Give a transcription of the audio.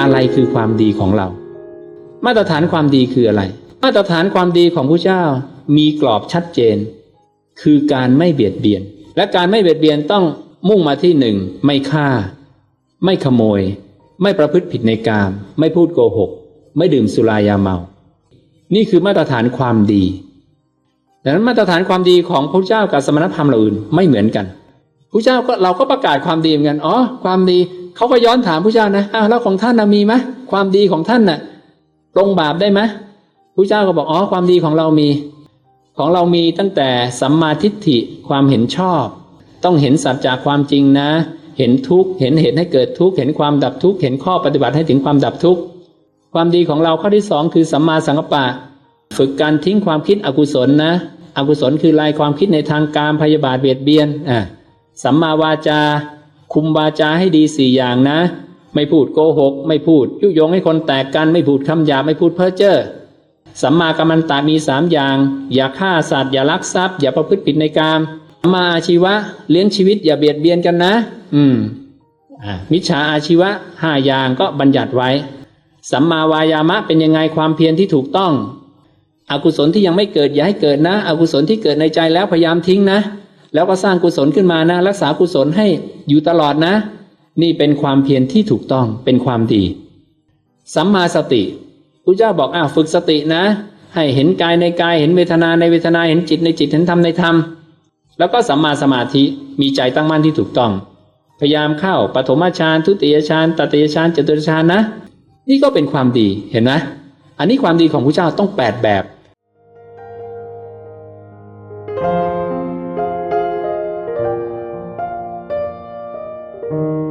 อะไรคือความดีของเรา มาตรฐานความดีคืออะไร มาตรฐานความดีของผู้เจ้ามีกรอบชัดเจน คือการไม่เบียดเบียน และการไม่เบียดเบียนต้องมุ่งมาที่หนึ่งไม่ฆ่า ไม่ขโมย ไม่ประพฤติผิดในกาม ไม่พูดโกหก ไม่ดื่มสุรายาเมา นี่คือมาตรฐานความดีดังนั้นมาตรฐานความดีของพระเจ้ากับสมณพราหมณ์เหล่าอื่นไม่เหมือนกันพระเจ้าก็เราก็ประกาศความดีเหมือนกัน อ๋อ ความดี เขาก็ย้อนถามพระเจ้านะอ้าวแล้วของท่านนะมีไหมความดีของท่านน่ะปรงบาปได้ไหมพระเจ้าก็บอกอ๋อความดีของเรามี ของเรามีตั้งแต่สัมมาทิฏฐิความเห็นชอบ ต้องเห็นสัจจากความจริงนะ เห็นทุกข์เห็นเหตุให้เกิดทุกข์เห็นความดับทุกข์เห็นข้อปฏิบัติให้ถึงความดับทุกข์ความดีของเราข้อที่สองคือสัมมาสังกัปปะ ฝึกการทิ้งความคิดอกุศลนะอกุศลคือลายความคิดในทางการพยาบาทเบียดเบียนอะสัมมาวาจา คุมวาจาให้ดีสี่อย่างนะ ไม่พูดโกหก ไม่พูด ยุยงให้คนแตกกัน ไม่พูดคำหยาบไม่พูดเพ้อเจ้อสัมมากัมมันตามีสามอย่าง อย่าฆ่าสัตว์อย่าลักทรัพย์ อย่าประพฤติผิดในกามสัมมาอาชีวะ เลี้ยงชีวิตอย่าเบียดเบียนกันนะ อืมมิจฉาอาชีวะห้าอย่างก็บัญญัติไว้ สัมมาวายามะเป็นยังไงความเพียรที่ถูกต้อง อกุศลที่ยังไม่เกิดอย่าให้เกิดนะ อกุศลที่เกิดในใจแล้วพยายามทิ้งนะ แล้วก็สร้างกุศลขึ้นมานะ รักษากุศลให้อยู่ตลอดนะ นี่เป็นความเพียรที่ถูกต้องเป็นความดี สัมมาสติพระเจ้าบอกอ้าวฝึกสตินะ ให้เห็นกายในกายเห็นเวทนาในเวทนาเห็นจิตในจิตเห็นธรรมในธรรม แล้วก็สัมมาสมาธิมีใจตั้งมั่นที่ถูกต้อง พยายามเข้าปฐมฌานทุติยฌานตติยฌานจตุตฌานนะ นี่ก็เป็นความดีเห็นไหมอันนี้ความดีของพระเจ้าต้องแปดแบบ เ